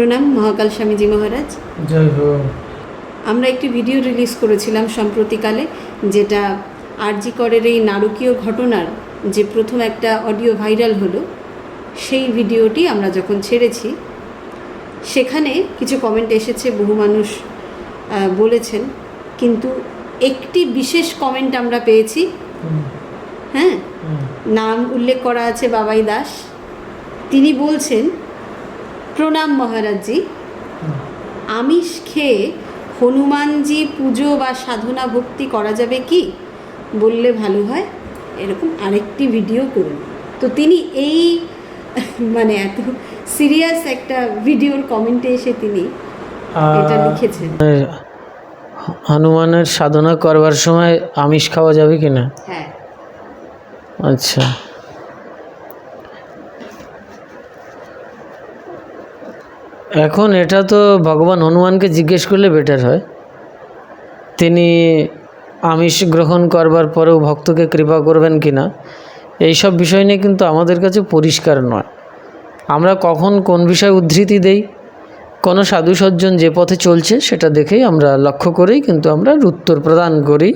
প্রণাম মহাকাল স্বামীজি মহারাজ। জয় আমরা একটি ভিডিও রিলিজ করেছিলাম সম্প্রতিকালে যেটা আরজি করের এই নারকীয় ঘটনার যে প্রথম একটা অডিও ভাইরাল হলো সেই ভিডিওটি আমরা যখন ছেড়েছি সেখানে কিছু কমেন্ট এসেছে বহু মানুষ বলেছেন। কিন্তু একটি বিশেষ কমেন্ট আমরা পেয়েছি। হ্যাঁ? নাম উল্লেখ করা আছে বাবাই দাস। তিনি বলছেন প্রণাম মহারাজজি। আমিষ খেয়ে হনুমানজি পুজো বা সাধনা ভক্তি করা যাবে কি? বললে ভালো হয়। এরকম আরেকটি ভিডিও করুন। তো তিনি এই মানে এত সিরিয়াস একটা ভিডিওর কমেন্টে এসে তিনি এটা লিখেছেন। হনুমানের সাধনা করবার সময় আমিষ খাওয়া যাবে কি না হ্যাঁ। আচ্ছা। এখন এটা তো ভগবান হনুমানকে জিজ্ঞেস করলে বেটার হয়। তিনি আমিষ গ্রহণ করবার পরেও ভক্তকে কৃপা করবেন কি না এইসব বিষয় নিয়ে কিন্তু আমাদের কাছে পরিষ্কার নয়। আমরা কখন কোন বিষয়ে উদ্ধৃতি দেই, কোনো সাধু সজ্জন যে পথে চলছে সেটা দেখেই আমরা লক্ষ্য করেই কিন্তু আমরা উত্তর প্রদান করি।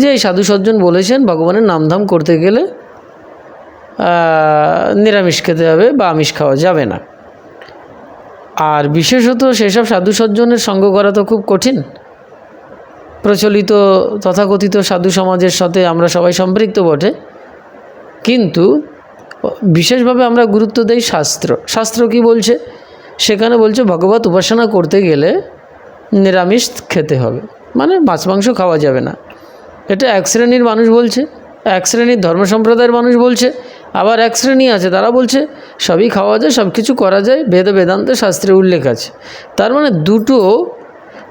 যে এই সাধু সজ্জন বলেছেন, ভগবানের নামধাম করতে গেলে নিরামিষ খেতে হবে বা আমিষ খাওয়া যাবে না। আর বিশেষত সেসব সাধু সজ্জনের সঙ্গ করা তো খুব কঠিন। প্রচলিত তথাকথিত সাধু সমাজের সাথে আমরা সবাই সম্পৃক্ত বটে। কিন্তু, বিশেষভাবে আমরা গুরুত্ব দেই শাস্ত্র। শাস্ত্র কি বলছে? সেখানে বলছে, ভগবত উপাসনা করতে গেলে নিরামিষ খেতে হবে। মানে মাছ, মাংস খাওয়া যাবে না। এটা এক শ্রেণির মানুষ বলছে, এক শ্রেণির ধর্ম সম্প্রদায়ের মানুষ বলছে আবার এক শ্রেণি আছে, তারা বলছে, সবই খাওয়া যায় সব কিছু করা যায় বেদ বেদান্ত শাস্ত্রে উল্লেখ আছে। তার মানে দুটো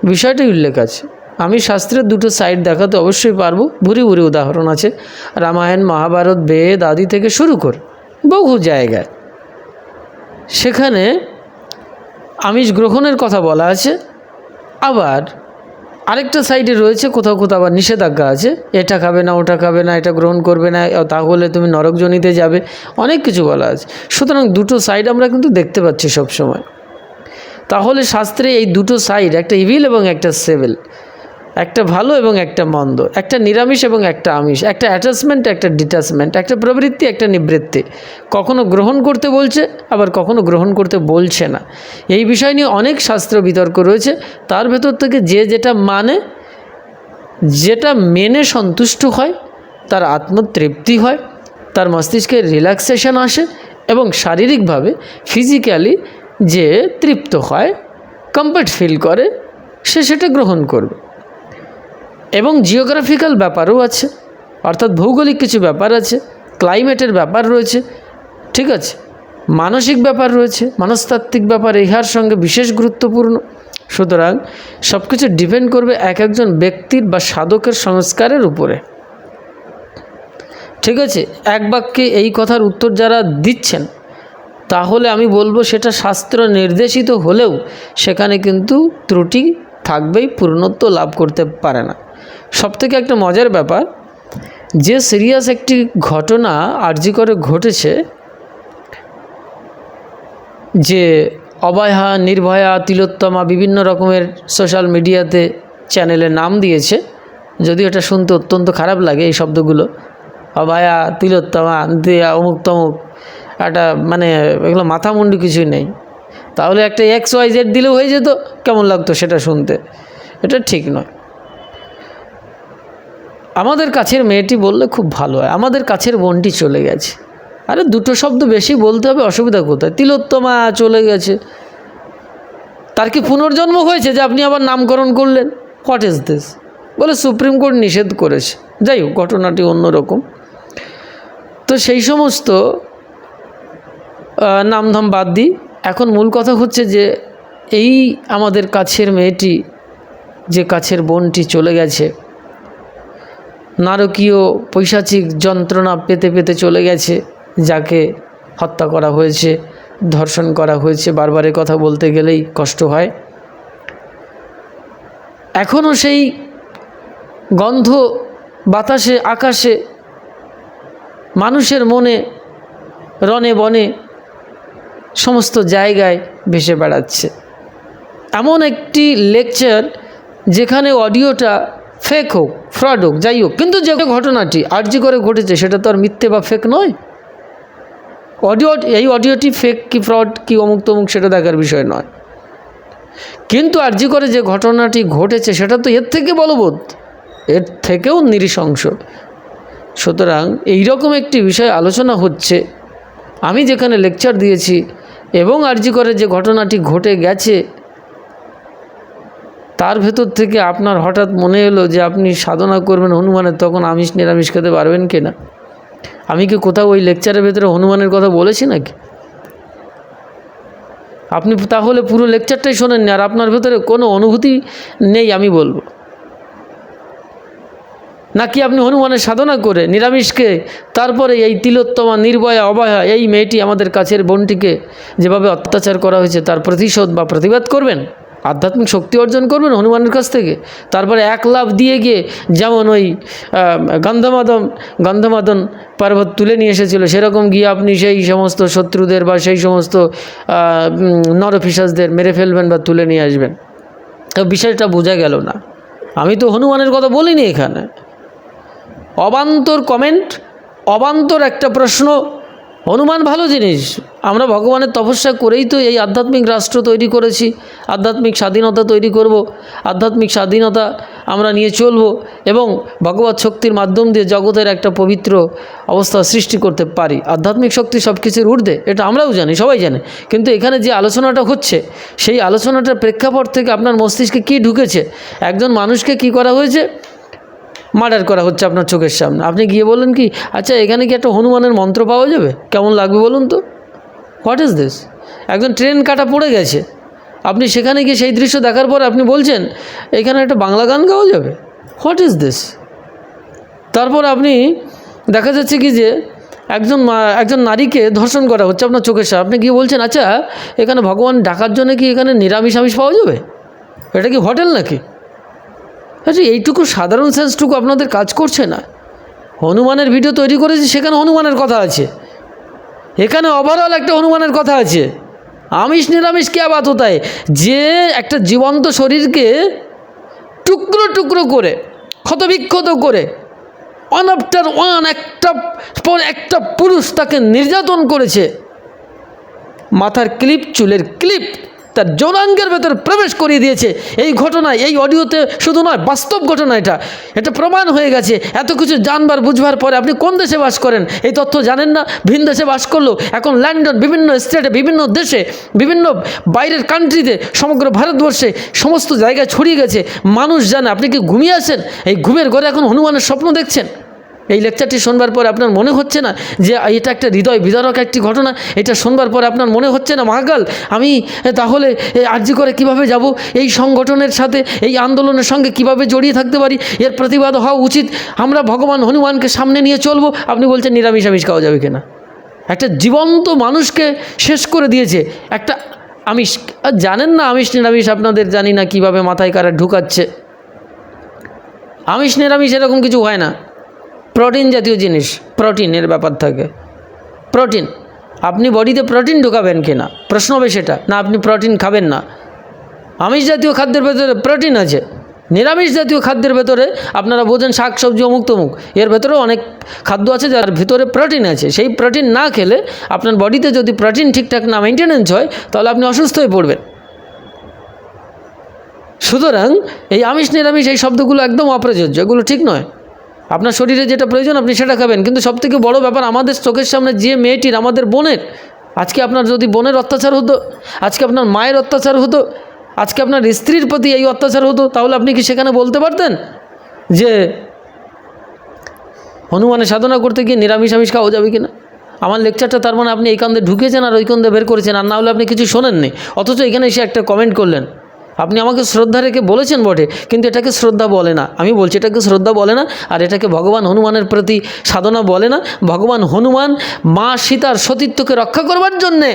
বিষয়টাই উল্লেখ আছে। আমি শাস্ত্রের দুটো সাইড দেখাতে অবশ্যই পারব, ভুরি ভুরি উদাহরণ আছে। রামায়ণ, মহাভারত, বেদ আদি থেকে শুরু করে, বহু জায়গায়। সেখানে আমিষ গ্রহণের কথা বলা আছে, আবার আরেকটা সাইডে রয়েছে কোথাও কোথাও আবার নিষেধাজ্ঞা আছে। এটা খাবে না, ওটা খাবে না, এটা গ্রহণ করবে না তাহলে তুমি নরকজনিতে যাবে। অনেক কিছু বলা আছে। সুতরাং দুটো সাইড আমরা কিন্তু দেখতে পাচ্ছি সবসময়। তাহলে শাস্ত্রে এই দুটো সাইড, একটা ইভিল এবং একটা সেভেল একটা ভালো এবং একটা মন্দ, একটা নিরামিষ এবং একটা আমিষ, একটা অ্যাটাচমেন্ট একটা ডিটাচমেন্ট একটা প্রবৃত্তি, একটা নিবৃত্তি। কখনো গ্রহণ করতে বলছে, আবার কখনো গ্রহণ করতে বলছে না। এই বিষয় নিয়ে অনেক শাস্ত্র বিতর্ক রয়েছে। তার ভেতর থেকে যে যেটা মানে যেটা মেনে সন্তুষ্ট হয়, তার আত্মতৃপ্তি হয়, তার মস্তিষ্কে রিল্যাক্সেশন আসে এবং শারীরিকভাবে ফিজিক্যালি যে তৃপ্ত হয় কমফর্ট ফিল করে, সে সেটা গ্রহণ করবে। এবং জিওগ্রাফিক্যাল ব্যাপারও আছে, অর্থাৎ ভৌগোলিক কিছু ব্যাপার আছে ক্লাইমেটের ব্যাপার রয়েছে, ঠিক আছে? মানসিক ব্যাপার রয়েছে, মনস্তাত্ত্বিক ব্যাপার, ইহার সঙ্গে বিশেষ গুরুত্বপূর্ণ। সুতরাং সব কিছু ডিপেন্ড করবে এক একজন ব্যক্তির বা সাধকের সংস্কারের উপরে। ঠিক আছে? এক বাক্যে এই কথার উত্তর যারা দিচ্ছেন, তাহলে আমি বলব সেটা শাস্ত্র নির্দেশিত হলেও সেখানে কিন্তু ত্রুটি থাকবেই, পূর্ণত্ব লাভ করতে পারে না। সবথেকে একটা মজার ব্যাপার, যে সিরিয়াস একটি ঘটনা আর্জি করে ঘটেছে, যে অবয়া নির্ভয়া, তিলোত্তমা বিভিন্ন রকমের সোশ্যাল মিডিয়াতে চ্যানেলের নাম দিয়েছে। যদিও এটা শুনতে অত্যন্ত খারাপ লাগে এই শব্দগুলো। অভয়া তিলোত্তমা, দেয়া, অমুক তমুক, একটা মানে এগুলো মাথা মুন্ডু কিছুই নেই। তাহলে একটা এক্স ওয়াই জেড দিলেও হয়ে যেত, কেমন লাগতো সেটা শুনতে? এটা ঠিক নয়। আমাদের কাছের মেয়েটি বললে খুব ভালো হয়। আমাদের কাছের বোনটি চলে গেছে। আরে দুটো শব্দ বেশি বলতে হবে, অসুবিধা কোথায়? তিলোত্তমা চলে গেছে। তার কি পুনর্জন্ম হয়েছে যে আপনি আবার নামকরণ করলেন? হোয়াট ইজ দিস বলে সুপ্রিম কোর্ট নিষেধ করেছে। যাই হোক, ঘটনাটি অন্যরকম। তো সেই সমস্ত নামধাম বাদ দিই। এখন মূল কথা হচ্ছে যে এই আমাদের কাছের মেয়েটি, যে কাছের বোনটি চলে গেছে নারকীয় পৈশাচিক যন্ত্রণা পেতে পেতে চলে গেছে, যাকে হত্যা করা হয়েছে, ধর্ষণ করা হয়েছে বারবারের কথা বলতে গেলেই কষ্ট হয়। এখনও সেই গন্ধ বাতাসে, আকাশে, মানুষের মনে রনে বনে সমস্ত জায়গায় ভেসে বেড়াচ্ছে। এমন একটি লেকচার যেখানে অডিওটা ফেক হোক ফ্রড হোক, যাই হোক, কিন্তু যে ঘটনাটি আর্জি করে ঘটেছে, সেটা তো আর মিথ্যে বা ফেক নয়। অডিও এই অডিওটি ফেক কি ফ্রড কি অমুক তমুক, সেটা দেখার বিষয় নয়। কিন্তু আর্জি করে যে ঘটনাটি ঘটেছে, সেটা তো এর থেকে বলবোধ এর থেকেও নৃশংস। সুতরাং এইরকম একটি বিষয় আলোচনা হচ্ছে। আমি যেখানে লেকচার দিয়েছি, এবং আর্জি করে যে ঘটনাটি ঘটে গেছে তার ভেতর থেকে আপনার হঠাৎ মনে এলো যে আপনি সাধনা করবেন হনুমানের, তখন আমিষ নিরামিষ খেতে পারবেন কি না? আমি কি কোথাও ওই লেকচারের ভেতরে হনুমানের কথা বলেছি নাকি? আপনি তাহলে পুরো লেকচারটাই শোনেননি আর আপনার ভেতরে কোনো অনুভূতি নেই আমি বলব। নাকি আপনি হনুমানের সাধনা করে নিরামিষকে তারপরে এই তিলোত্তমা, নির্ভয়া অবয়া এই মেয়েটি আমাদের কাছের বোনটিকে যেভাবে অত্যাচার করা হয়েছে তার প্রতিশোধ বা প্রতিবাদ করবেন? আধ্যাত্মিক শক্তি অর্জন করবেন হনুমানের কাছ থেকে। তারপরে এক লাভ দিয়ে গিয়ে যেমন ওই গন্ধমাদন গন্ধমাদন পর্বত তুলে নিয়ে এসেছিল, সেরকম গিয়ে আপনি সেই সমস্ত শত্রুদের বা সেই সমস্ত নরফিসাসদের মেরে ফেলবেন বা তুলে নিয়ে আসবেন। তো বিষয়টা বোঝা গেল না। আমি তো হনুমানের কথা বলিনি এখানে। অবান্তর কমেন্ট অবান্তর একটা প্রশ্ন হনুমান ভালো জিনিস। আমরা ভগবানের তপস্যা করেই তো এই আধ্যাত্মিক রাষ্ট্র তৈরি করেছি। আধ্যাত্মিক স্বাধীনতা তৈরি করব। আধ্যাত্মিক স্বাধীনতা আমরা নিয়ে চলব এবং ভগবত শক্তির মাধ্যম দিয়ে জগতের একটা পবিত্র অবস্থা সৃষ্টি করতে পারি। আধ্যাত্মিক শক্তি সব কিছুর ঊর্ধ্বে, এটা আমরাও জানি, সবাই জানে। কিন্তু এখানে যে আলোচনাটা হচ্ছে, সেই আলোচনাটার প্রেক্ষাপট থেকে আপনার মস্তিষ্কে কী ঢুকেছে? একজন মানুষকে কি করা হয়েছে? মার্ডার করা হচ্ছে আপনার চোখের সামনে। আপনি গিয়ে বললেন কি আচ্ছা এখানে কি একটা হনুমানের মন্ত্র পাওয়া যাবে? কেমন লাগবে বলুন তো? হোয়াট ইজ দিস একজন ট্রেন কাটা পড়ে গেছে। আপনি সেখানে গিয়ে সেই দৃশ্য দেখার পর আপনি বলছেন, এখানে একটা বাংলা গান গাওয়া যাবে? হোয়াট ইজ দিস তারপর আপনি দেখা যাচ্ছে কি যে একজন একজন নারীকে ধর্ষণ করা হচ্ছে আপনার চোখের সামনে। আপনি গিয়ে বলছেন আচ্ছা এখানে ভগবান ডাকার জন্য কি এখানে নিরামিষ আমিষ পাওয়া যাবে? এটা কি হোটেল নাকি? আচ্ছা এইটুকু সাধারণ সেন্সটুকু আপনাদের কাজ করছে না। হনুমানের ভিডিও তৈরি করেছি, সেখানে হনুমানের কথা আছে। এখানে ওভারঅল একটা হনুমানের কথা আছে। আমিষ নিরামিষ কে বাত হতায় যে একটা জীবন্ত শরীরকে টুকরো টুকরো করে, ক্ষতবিক্ষত করে ওয়ান আফটার ওয়ান একটা পর একটা পুরুষ তাকে নির্যাতন করেছে। মাথার ক্লিপ চুলের ক্লিপ তার যৌনাঙ্গের ভেতর প্রবেশ করিয়ে দিয়েছে। এই ঘটনা, এই অডিওতে শুধু নয়, বাস্তব ঘটনা এটা। এটা প্রমাণ হয়ে গেছে। এত কিছু জানবার, বুঝবার পরে আপনি কোন দেশে বাস করেন? এই তথ্য জানেন না। ভিন দেশে বাস করল এখন লন্ডন বিভিন্ন স্টেটে বিভিন্ন দেশে, বিভিন্ন বাইরের কান্ট্রিতে সমগ্র ভারতবর্ষে সমস্ত জায়গায় ছড়িয়ে গেছে। মানুষ জানে, আপনি কি ঘুমিয়ে আছেন? এই ঘুমের ঘরে এখন হনুমানের স্বপ্ন দেখছেন? এই লেকচারটি শোনবার পর আপনার মনে হচ্ছে না যে এটা একটা হৃদয় বিদারক একটি ঘটনা? এটা শোনবার পর আপনার মনে হচ্ছে না মহাকাল আমি তাহলে আর্জি করে কীভাবে যাব? এই সংগঠনের সাথে, এই আন্দোলনের সঙ্গে কীভাবে জড়িয়ে থাকতে পারি? এর প্রতিবাদ হওয়া উচিত। আমরা ভগবান হনুমানকে সামনে নিয়ে চলবো। আপনি বলছেন নিরামিষ আমিষ খাওয়া যাবে কিনা? একটা জীবন্ত মানুষকে শেষ করে দিয়েছে একটা আমিষ। জানেন না আমিষ নিরামিষ আপনাদের জানি না কীভাবে মাথায় কারা ঢুকাচ্ছে। আমিষ নিরামিষ এরকম কিছু হয় না। প্রোটিন জাতীয় জিনিস, প্রোটিনের ব্যাপার থাকে। প্রোটিন, আপনি বডিতে প্রোটিন ঢোকাবেন কিনা? প্রশ্ন হবে সেটা, না আপনি প্রোটিন খাবেন না। আমিষ জাতীয় খাদ্যের ভেতরে প্রোটিন আছে। নিরামিষ জাতীয় খাদ্যের ভেতরে আপনারা বোঝেন শাক, সবজি, অমুক তমুক, এর ভেতরেও অনেক খাদ্য আছে যার ভেতরে প্রোটিন আছে। সেই প্রোটিন না খেলে আপনার বডিতে যদি প্রোটিন ঠিকঠাক না মেনটেনেন্স হয়, তাহলে আপনি অসুস্থ হয়ে পড়বেন। সুতরাং এই আমিষ, নিরামিষ এই শব্দগুলো একদম অপ্রযোজ্য, এগুলো ঠিক নয়। আপনার শরীরে যেটা প্রয়োজন আপনি সেটা খাবেন। কিন্তু সবথেকে বড় ব্যাপার, আমাদের চোখের সামনে যে মেয়েটির, আমাদের বোনের, আজকে আপনার যদি বোনের অত্যাচার হতো, আজকে আপনার মায়ের অত্যাচার হতো, আজকে আপনার স্ত্রীর প্রতি এই অত্যাচার হতো, তাহলে আপনি কি সেখানে বলতে পারতেন? যে হনুমানের সাধনা করতে গিয়ে নিরামিষ আমিষ খাওয়া যাবে কিনা? আমার লেকচারটা তার মানে আপনি এই কান্দে ঢুকেছেন আর ওই কান্দে বের করেছেন, আর না হলে আপনি কিছু শোনেননি। অথচ এখানে এসে একটা কমেন্ট করলেন। আপনি আমাকে শ্রদ্ধা রেখে বলেছেন বটে, কিন্তু এটাকে শ্রদ্ধা বলে না। আমি বলছি এটাকে শ্রদ্ধা বলে না, আর এটাকে ভগবান হনুমানের প্রতি সাধনা বলে না। ভগবান হনুমান মা সীতার সতীত্বকে রক্ষা করবার জন্যে,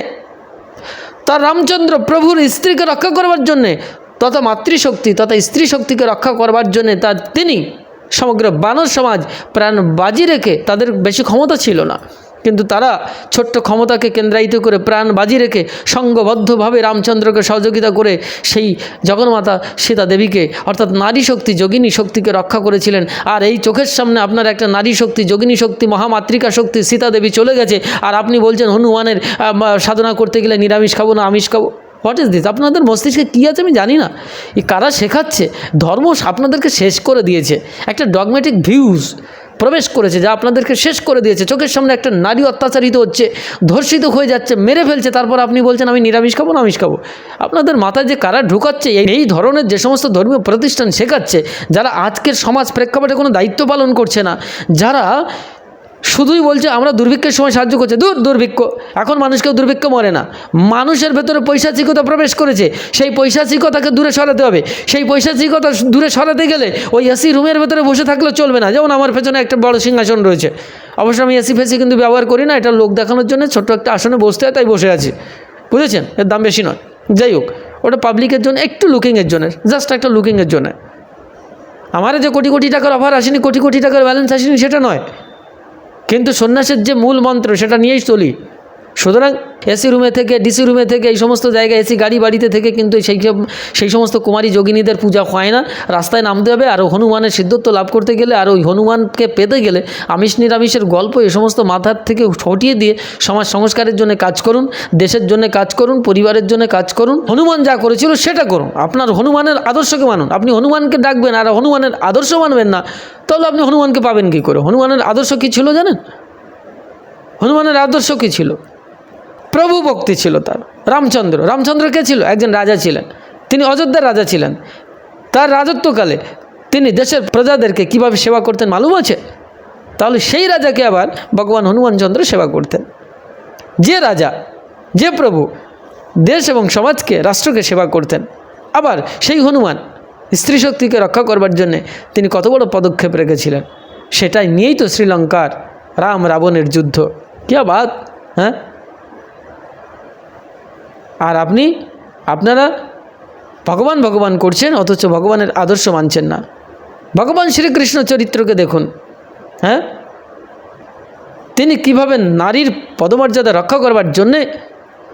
তার রামচন্দ্র প্রভুর স্ত্রীকে রক্ষা করবার জন্যে, তথা মাতৃশক্তি তথা স্ত্রী শক্তিকে রক্ষা করবার জন্যে তার তিনি সমগ্র বানর সমাজ প্রাণ বাজি রেখে তাদের বেশি ক্ষমতা ছিল না। কিন্তু তারা ছোট্ট ক্ষমতাকে কেন্দ্রায়িত করে প্রাণ বাজি রেখে সঙ্গবদ্ধভাবে রামচন্দ্রকে সহযোগিতা করে সেই জগন্মাতা সীতা দেবীকে অর্থাৎ নারী শক্তি যোগিনী শক্তিকে রক্ষা করেছিলেন। আর এই চোখের সামনে আপনার একটা নারী শক্তি, যোগিনী শক্তি, মহামাতৃকা শক্তি সীতা দেবী চলে গেছে। আর আপনি বলছেন, হনুমানের সাধনা করতে গেলে নিরামিষ খাব না, আমিষ খাব? হোয়াট ইজ দিস আপনাদের মস্তিষ্কে কী আছে আমি জানি না। এই কারা শেখাচ্ছে? ধর্ম আপনাদেরকে শেষ করে দিয়েছে। একটা ডগমেটিক ভিউজ প্রবেশ করেছে, যা আপনাদেরকে শেষ করে দিয়েছে। চোখের সামনে একটা নারী অত্যাচারিত হচ্ছে, ধর্ষিত হয়ে যাচ্ছে, মেরে ফেলছে, তারপর আপনি বলছেন, আমি নিরামিষ খাব, না আমিষ খাব? আপনাদের মাথায় যে কারা ঢুকাচ্ছে, এই ধরনের যে সমস্ত ধর্মীয় প্রতিষ্ঠান শেখাচ্ছে, যারা আজকের সমাজ প্রেক্ষাপটে কোনো দায়িত্ব পালন করছে না, যারা শুধুই বলছে, আমরা দুর্ভিক্ষের সময় সাহায্য করছে। দূর, দুর্ভিক্ষ। এখন মানুষ কেউ দুর্ভিক্ষ মরে না। মানুষের ভেতরে পৈশাচিকতা প্রবেশ করেছে। সেই পৈশাচিকতাকে দূরে সরাতে হবে। সেই পৈশাচিকতা দূরে সরাতে গেলে ওই এসি রুমের ভেতরে বসে থাকলে চলবে না। যেমন আমার পেছনে একটা বড় সিংহাসন রয়েছে। অবশ্য আমি এসি ফেসি কিন্তু ব্যবহার করি না। এটা লোক দেখানোর জন্য ছোট্ট একটা আসনে বসতে হয়, তাই বসে আছি। বুঝেছেন? এর দাম বেশি নয়। যাই হোক, ওটা পাবলিকের জন্য, একটু লুকিংয়ের জন্য, জাস্ট একটা লুকিংয়ের জন্য। আমার যে কোটি কোটি টাকার অফার আসেনি, কোটি কোটি টাকার ব্যালেন্স আসেনি, সেটা নয়। কিন্তু সন্ন্যাসের যে মূল মন্ত্র সেটা নিয়েই চলি। সুতরাং এসি রুমে থেকে, ডিসি রুমে থেকে, এই সমস্ত জায়গায় এসি গাড়ি বাড়িতে থেকে কিন্তু সেই সব, সেই সমস্ত কুমারী যোগিনীদের পূজা হয় না। রাস্তায় নামতে হবে, আর হনুমানের সিদ্ধত্ব লাভ করতে গেলে, আর ওই হনুমানকে পেতে গেলে আমিষ নিরামিষের গল্প এই সমস্ত মাথার থেকে হটিয়ে দিয়ে সমাজ সংস্কারের জন্য কাজ করুন, দেশের জন্য কাজ করুন, পরিবারের জন্য কাজ করুন। হনুমান যা করেছিল সেটা করুন। আপনার হনুমানের আদর্শকে মানুন। আপনি হনুমানকে ডাকবেন, আর হনুমানের আদর্শ মানবেন না, তাহলে আপনি হনুমানকে পাবেন কী করে? হনুমানের আদর্শ কী ছিল জানেন? হনুমানের আদর্শ কী ছিল? প্রভু ভক্তি ছিল তার। রামচন্দ্র। রামচন্দ্র কে ছিল? একজন রাজা ছিলেন। তিনি অযোধ্যার রাজা ছিলেন। তার রাজত্বকালে তিনি দেশের প্রজাদেরকে কীভাবে সেবা করতেন মালুম আছে? তাহলে সেই রাজাকে আবার ভগবান হনুমানচন্দ্র সেবা করতেন। যে রাজা, যে প্রভু দেশ এবং সমাজকে, রাষ্ট্রকে সেবা করতেন, আবার সেই হনুমান স্ত্রী শক্তিকে রক্ষা করবার জন্যে তিনি কত বড় পদক্ষেপ রেখেছিলেন। সেটাই নিয়েই তো শ্রীলঙ্কার রাম রাবণের যুদ্ধ। কী বাদ হ্যাঁ? আর আপনি, আপনারা ভগবান ভগবান করছেন, অথচ ভগবানের আদর্শ মানছেন না। ভগবান শ্রীকৃষ্ণ চরিত্রকে দেখুন হ্যাঁ? তিনি কীভাবে নারীর পদমর্যাদা রক্ষা করবার জন্যে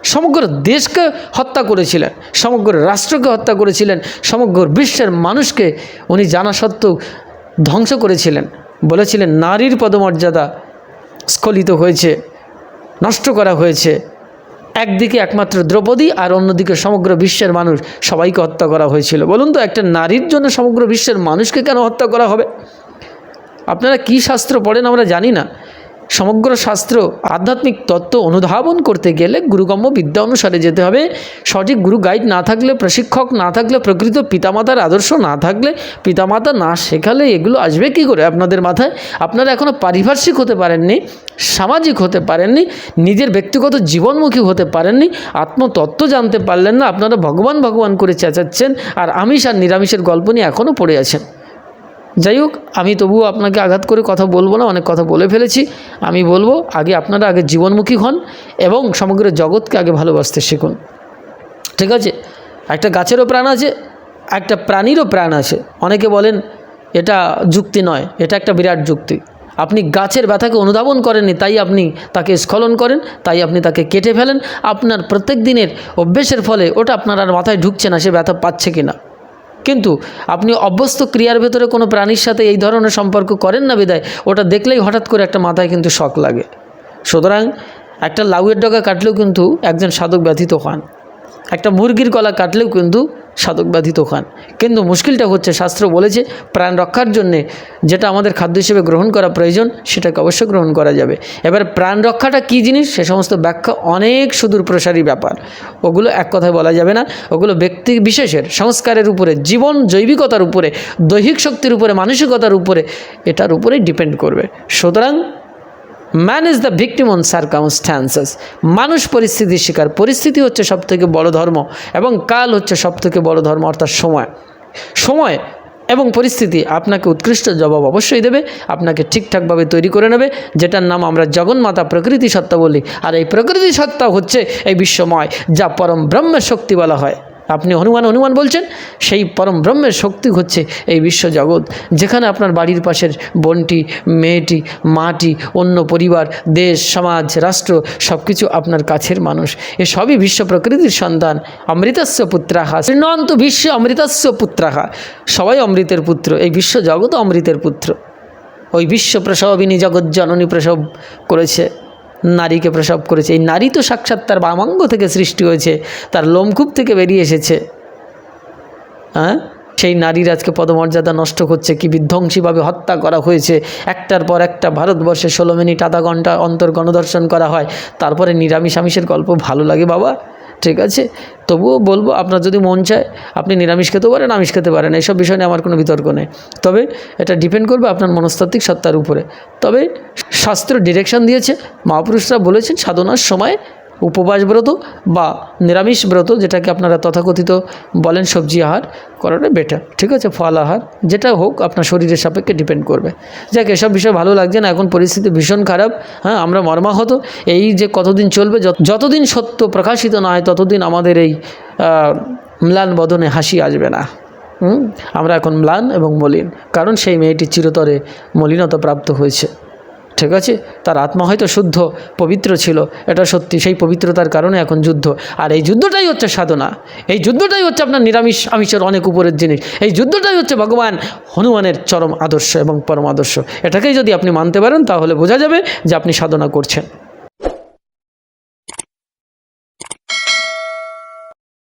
সমগ্র দেশকে হত্যা করেছিলেন, সমগ্র রাষ্ট্রকে হত্যা করেছিলেন, সমগ্র বিশ্বের মানুষকে উনি জানা সত্ত্বেও ধ্বংস করেছিলেন। বলেছিলেন, নারীর পদমর্যাদা স্খলিত হয়েছে, নষ্ট করা হয়েছে একদিকে একমাত্র দ্রৌপদী আর অন্যদিকে সমগ্র বিশ্বের মানুষ সবাইকে হত্যা করা হয়েছিল। বলুন তো, একটা নারীর জন্য সমগ্র বিশ্বের মানুষকে কেন হত্যা করা হবে? আপনারা কি শাস্ত্র পড়েন আমরা জানি না। সমগ্র শাস্ত্র আধ্যাত্মিক তত্ত্ব অনুধাবন করতে গেলে গুরুগম্য বিদ্যা অনুসারে যেতে হবে। সঠিক গুরু গাইড না থাকলে, প্রশিক্ষক না থাকলে, প্রকৃত পিতামাতার আদর্শ না থাকলে পিতামাতা না শেখালে এগুলো আসবে কি করে আপনাদের মাথায়? আপনারা এখনও পারিপার্শ্বিক হতে পারেননি, সামাজিক হতে পারেননি, নিজের ব্যক্তিগত জীবনমুখী হতে পারেননি, আত্মতত্ত্ব জানতে পারলেন না, আপনারা ভগবান ভগবান করে চেঁচাচ্ছেন, আর আমিষ আর নিরামিষের গল্প নিয়ে এখনও পড়ে আছেন। যাই হোক আমি তবুও আপনাকে আঘাত করে কথা বলব না, অনেক কথা বলে ফেলেছি। আমি বলব, আগে আপনারা আগে জীবনমুখী হন এবং সমগ্র জগৎকে আগে ভালোবাসতে শিখুন। ঠিক আছে? একটা গাছেরও প্রাণ আছে, একটা প্রাণীরও প্রাণ আছে। অনেকে বলেন, এটা যুক্তি নয়, এটা একটা বিরাট যুক্তি। আপনি গাছের ব্যথাকে অনুধাবন করেননি, তাই আপনি তাকে স্খলন করেন, তাই আপনি তাকে কেটে ফেলেন। আপনার প্রত্যেক দিনের অভ্যেসের ফলে ওটা আপনার আর মাথায় ঢুকছে না, সে ব্যথা পাচ্ছে কিনা। কিন্তু আপনি অভ্যস্ত ক্রিয়ার ভেতরে কোনো প্রাণীর সাথে এই ধরনের সম্পর্ক করেন না বিদায়? ওটা দেখলেই হঠাৎ করে একটা মাথায় কিন্তু শখ লাগে। সুতরাং একটা লাউয়ের ডগা কাটলেও কিন্তু একজন সাধক ব্যথিত হন। একটা মুরগির গলা কাটলেও কিন্তু সাধক ব্যথিত হন কিন্তু মুশকিলটা হচ্ছে, শাস্ত্র বলেছে, প্রাণ রক্ষার জন্যে যেটা আমাদের খাদ্য হিসেবে গ্রহণ করা প্রয়োজন, সেটাকে অবশ্যই গ্রহণ করা যাবে। এবার প্রাণ রক্ষাটা কী জিনিস? সে সমস্ত ব্যাখ্যা অনেক সুদূর প্রসারী ব্যাপার। ওগুলো এক কথায় বলা যাবে না। ওগুলো ব্যক্তি বিশেষের, সংস্কারের উপরে, জীবন জৈবিকতার উপরে, দৈহিক শক্তির উপরে, মানসিকতার উপরে, এটার উপরেই ডিপেন্ড করবে। সুতরাং man is the victim on circumstances মানুষ পরিস্থিতির শিকার। পরিস্থিতি হচ্ছে সবথেকে বড় ধর্ম এবং কাল হচ্ছে সবথেকে বড় ধর্ম, অর্থাৎ সময়। সময় এবং পরিস্থিতি আপনাকে উৎকৃষ্ট জবাব অবশ্যই দেবে, আপনাকে ঠিকঠাকভাবে তৈরি করে নেবে, যেটার নাম আমরা জগন্মাতা প্রকৃতি সত্তা বলি। আর এই প্রকৃতি সত্তা হচ্ছে এই বিশ্বময়, যা পরম ব্রহ্মের শক্তি বলা হয়। আপনি হনুমান হনুমান বলছেন, সেই পরম ব্রহ্মের শক্তি হচ্ছে এই বিশ্ব জগৎ যেখানে আপনার বাড়ির পাশের বোনটি, মেয়েটি, মাটি, অন্য পরিবার, দেশ, সমাজ, রাষ্ট্র সব কিছু আপনার কাছের মানুষ। এ সবই বিশ্ব প্রকৃতির সন্তান, অমৃতস্য পুত্রাহা। শ্রীনন্ত বিশ্ব অমৃতস্য পুত্রাহা। সবাই অমৃতের পুত্র, এই বিশ্ব জগৎ অমৃতের পুত্র। ওই বিশ্ব প্রসবিনী জগৎ জননী প্রসব করেছে। নারীকে প্রসব করেছে। এই নারী তো সাক্ষাৎ তার বামাঙ্গ থেকে সৃষ্টি হয়েছে, তার লোমকূপ থেকে বেরিয়ে এসেছে। হ্যাঁ? সেই নারীর আজকে পদমর্যাদা নষ্ট করছে, কি বিধ্বংসীভাবে হত্যা করা হয়েছে। একটার পর একটা ভারতবর্ষে ষোলো মিনিট, আধা ঘণ্টা অন্তর গণদর্শন করা হয়। তারপরে নিরামিষ আমিষের গল্প ভালো লাগে বাবা। ঠিক আছে? তবুও বলব, আপনার যদি মন চায়, আপনি নিরামিষ খেতে পারেন, আমিষ খেতে পারেন এইসব বিষয় নিয়ে আমার কোনো বিতর্ক নেই। তবে এটা ডিপেন্ড করবে আপনার মনস্তাত্ত্বিক সত্তার উপরে। তবে শাস্ত্র ডিরেকশন দিয়েছে, মহাপুরুষরা বলেছেন, সাধনার সময় উপবাস ব্রত বা নিরামিষ ব্রত যেটাকে আপনারা তথাকথিত বলেন সবজি আহার করাটা বেটার ঠিক আছে? ফল আহার, যেটা হোক আপনার শরীরের সাপেক্ষে ডিপেন্ড করবে। যাক, এসব বিষয় ভালো লাগছে না, এখন পরিস্থিতি ভীষণ খারাপ। হ্যাঁ আমরা মর্মাহত। এই যে কতদিন চলবে, যত- যতদিন সত্য প্রকাশিত না হয়, ততদিন আমাদের এই ম্লান বদনে হাসি আসবে না। আমরা এখন ম্লান এবং মলিন। কারণ সেই মেয়েটি চিরতরে মলিনতা প্রাপ্ত হয়েছে। ঠিক আছে? তার আত্মা হয়তো শুদ্ধ, পবিত্র ছিল। এটা সত্যি, সেই পবিত্রতার কারণে এখন যুদ্ধ। আর এই যুদ্ধটাই হচ্ছে সাধনা। এই যুদ্ধটাই হচ্ছে আপনার নিরামিষ, আমিষের অনেক উপরের জিনিস। এই যুদ্ধটাই হচ্ছে ভগবান হনুমানের চরম আদর্শ এবং পরম আদর্শ। এটাকেই যদি আপনি মানতে পারেন, তাহলে বোঝা যাবে যে আপনি সাধনা করছেন।